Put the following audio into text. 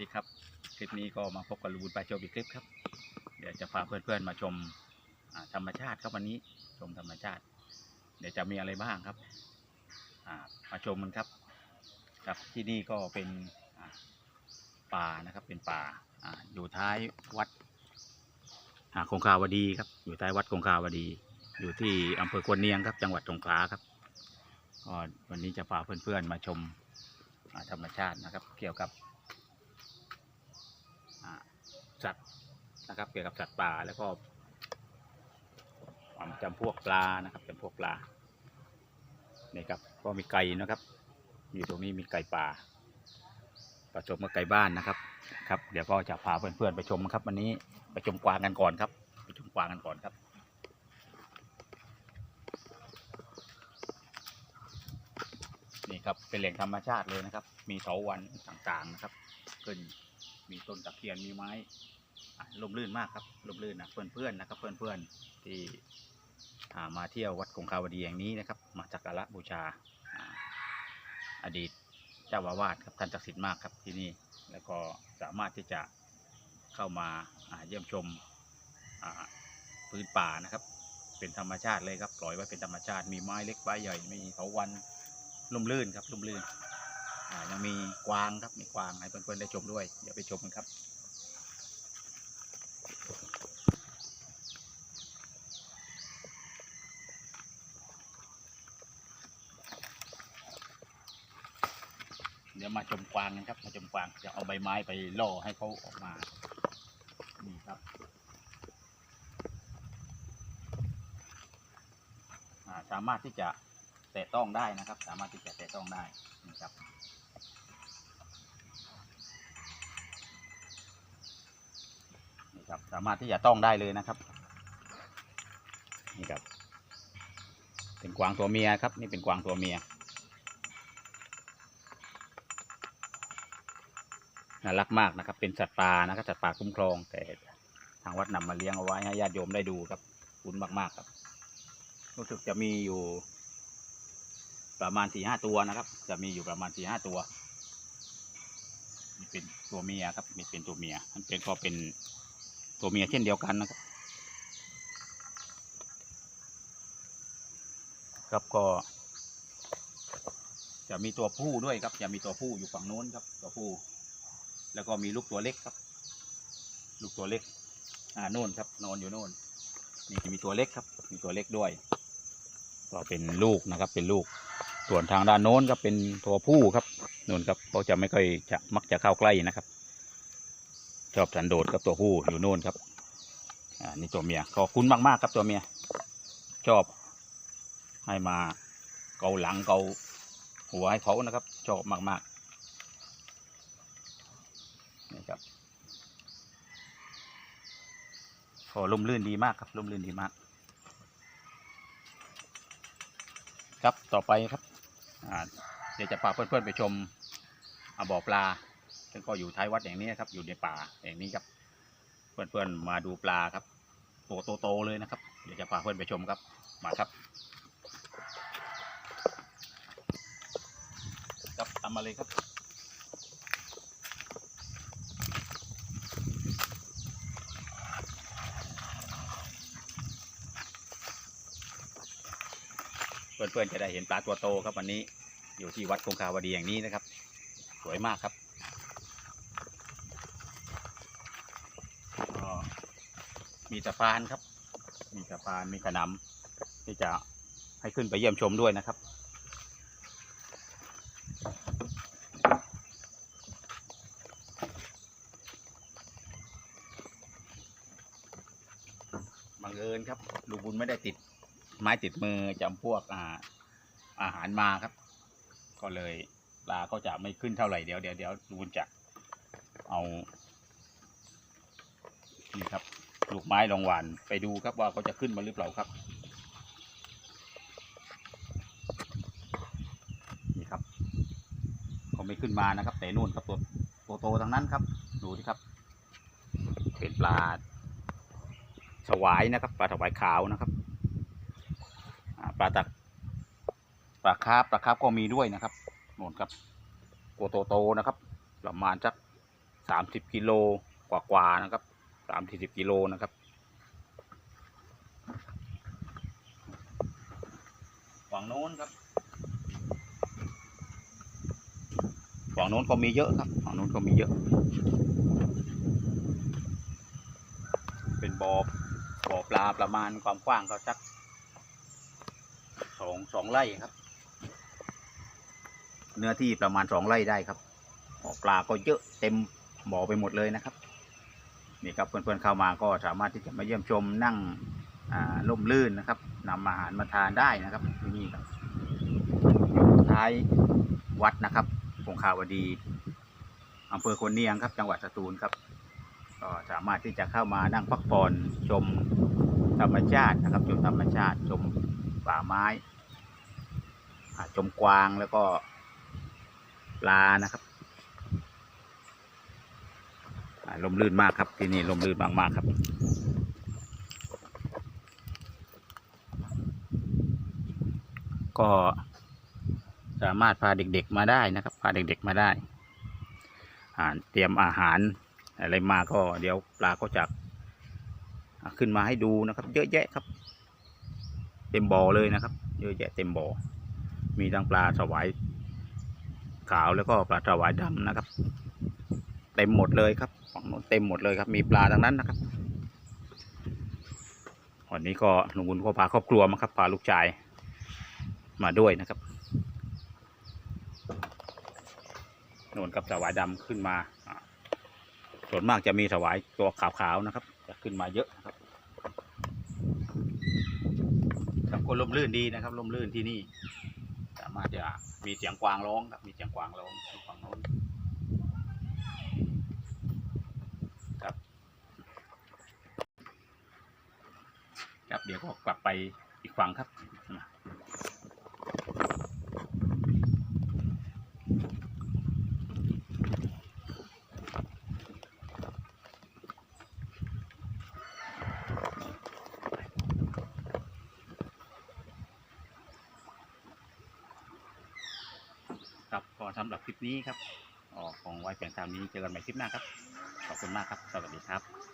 ดีครับ คลิปนี้ก็มาพบกับลูบุญปลาโจบอีกคลิปครับ เดี๋ยวจะพาเพื่อนๆมาชมธรรมชาติครับวันนี้ชมธรรมชาติ เดี๋ยวจะมีอะไรบ้างครับมาชมมันครับ ครับที่นี่ก็เป็นป่านะครับเป็นป่าอยู่ท้ายวัดคงคาวดีครับ อยู่ท้ายวัดคงคาวดี อยู่ที่อำเภอควนเนียงครับ จังหวัดสงขลาครับก็วันนี้จะพาเพื่อนๆมาชมธรรมชาตินะครับ เกี่ยวกับ สัตว์นะครับ เกี่ยวกับสัตว์ป่าแล้วก็ความจำพวกปลานะครับจำพวกปลานี่ครับก็มีไก่นะครับ อยู่ตรงนี้มีไก่ป่าผสมกับไก่บ้านนะครับครับ เดี๋ยวก็จะพาเพื่อนๆไปชมครับ วันนี้ไปชมกวางกันก่อนครับ ไปชมกวางกันก่อนครับนี่ครับเป็นแหล่งธรรมชาติเลยนะครับ มีเถาวันต่างๆนะครับ ขึ้น มีต้นตะเคียนมีไม้อะร่มรื่นมากครับร่มรื่นนะเพื่อนๆนะครับเพื่อนๆที่อ่ามาเที่ยววัดคงคาวดีอย่างนี้นะครับ มาสักการะบูชาอาดีตเจ้าอาวาสครับท่านศักดิ์สิทธิ์มากครับที่นี่แล้วก็สามารถที่จะเข้ามาเยี่ยมชมพื้นป่านะครับ เป็นธรรมชาติเลยครับปล่อยไว้เป็นธรรมชาติมีไม้เล็กไม้ใหญ่มีเถาวันลุ่มลื่นครับลุ่มลื่น ยังมีกวางครับมีกวางให้เพื่อนๆได้ชมด้วย เดี๋ยวไปชมกันครับเดี๋ยวมาชมกวางกันครับ มาชมกวางจะเอาใบไม้ไปล่อให้เขาออกมา นี่ครับสามารถที่จะ แตะต้องได้นะครับ สามารถที่จะแตะต้องได้นี่ครับนี่ครับ สามารถที่จะต้องได้เลยนะครับนี่ครับ เป็นกวางตัวเมียครับ นี่เป็นกวางตัวเมียน่ารักมากนะครับ เป็นสัตว์ป่านะครับสัตว์ป่าคุ้มครอง แต่ทางวัดนำมาเลี้ยงเอาไว้ให้ญาติโยมได้ดูครับ คุ้นมากๆครับ รู้สึกจะมีอยู่ ประมาณสี่ห้าตัวนะครับ จะมีอยู่ประมาณสี่ห้าตัวนี่เป็นตัวเมียครับนี่เป็นตัวเมียมันเป็นก็เป็นตัวเมียเช่นเดียวกันนะครับครับก็ จะมีตัวผู้ด้วยครับ จะมีตัวผู้อยู่ฝั่งโน้นครับ ตัวผู้ แล้วก็มีลูกตัวเล็กครับ ลูกตัวเล็ก อ่าโน่นครับนอนอยู่โน่นนี่มีตัวเล็กครับ มีตัวเล็กด้วย ก็เป็นลูกนะครับ เป็นลูก ส่วนทางด้านโน้นก็เป็นตัวผู้ครับนู่นครับเขาจะไม่ค่อยจะมักจะเข้าใกล้นะครับ ชอบสันโดษกับตัวผู้อยู่โน่นครับอ่านี่ตัวเมียก็คุ้นมากๆครับตัวเมีย ชอบให้มาเกาหลังเกาหัวให้เขานะครับ ชอบมากๆนี่ครับพอล่มลื่นดีมากครับล่มลื่นดีมากครับ ต่อไปครับ เดี๋ยวจะพาเพื่อนๆไปชมอบ่อปลาซึ่งก็อยู่ท้ายวัดอย่างนี้ครับอยู่ในป่าอย่างนี้ครับ เพื่อนๆมาดูปลาครับตัวโตๆเลยนะครับ เดี๋ยวจะพาเพื่อนไปชมครับมาครับ ครับทำมาเลยครับ พื่อนๆจะได้เห็นปลาตัวโตครับวันนี้อยู่ที่วัดคงคาวดีอย่างนี้นะครับ สวยมากครับก็มีสะพานครับ มีสะพานมีขนำที่จะให้ขึ้นไปเยี่ยมชมด้วยนะครับบังเอิญครับลูกบุญไม่ได้ติด ไม้ติดมือจำพวกอ่าอาหารมาครับ ก็เลยปลาก็จะไม่ขึ้นเท่าไหร่เดี๋ยวเดี๋ยวเดี๋ยวลูกบุญจะเอานี่ครับลูกไม้รองหวานไปดูครับว่าเขาจะขึ้นมาหรือเปล่าครับนี่ครับเขาไม่ขึ้นมานะครับ แต่นู่นครับตัวตัวโตทั้งนั้นครับ ดูที่ครับ เป็นปลาสวายนะครับ ปลาสวายขาวนะครับ ปลาตักปลาคาร์ฟปลาคาร์ฟก็มีด้วยนะครับโน่นครับตัวโตๆนะครับ ประมาณสักสามสิบกิโลกว่าๆนะครับสามสี่สิบกิโลนะครับฝั่งโน้นครับฝั่งโน้นก็มีเยอะครับฝั่งโน้นก็มีเยอะ เป็นบ่อบ่อปลาประมาณความกว้างก็สัก องสองไร่ครับ เนื้อที่ประมาณสองไร่ได้ครับปลาก็เยอะเต็มบ่อไปหมดเลยนะครับนี่ครับเพื่อนๆเข้ามาก็สามารถที่จะมาเยี่ยมชมนั่งอ่มรื่นนะครับนำอาหารมาทานได้นะครับที่นี่ครับท้ายวัดนะครับคงคาวดีอำเภอคนเนียงครับ จังหวัดสตูลครับ ก็สามารถที่จะเข้ามานั่งพักผ่อนชมธรรมชาตินะครับชมธรรมชาติชมป่าไม้ อ่าชมกวางแล้วก็ปลานะครับลมลื่นมากครับที่นี่ลมลื่นมากๆครับ ก็สามารถพาเด็กๆมาได้นะครับ พาเด็กๆมาได้อ่าเตรียมอาหารอะไรมาก็เดี๋ยวปลาก็จะขึ้นมาให้ดูนะครับ เยอะแยะครับ เต็มบ่อเลยนะครับ เยอะแยะเต็มบ่อ มีทั้งปลาสวายขาวแล้วก็ปลาสวายดำนะครับ เต็มหมดเลยครับฝั่งโน้นเต็มหมดเลยครับ มีปลาทั้งนั้นนะครับวันนี้ก็ลุงบุญก็พาครอบครัวมาครับพาลูกชายมาด้วยนะครับโน่นกับสวายดำขึ้นมาส่วนมากจะมีถวายตัวขาวๆนะครับ จะขึ้นมาเยอะนะครับครับก็ลมลื่นดีนะครับลมลื่นที่นี่ามารถจะมีเสียงกวางร้องครับมีเสียงกวางร้องฝั่งโน้นครับ ครับเดี๋ยวก็กลับไปอีกฝั่งครับมาครับก็ สำหรับคลิปนี้ครับออกของไว้เพียงตามนี้เจอกันใหม่คลิปหน้าครับ ขอบคุณมากครับ สวัสดีครับ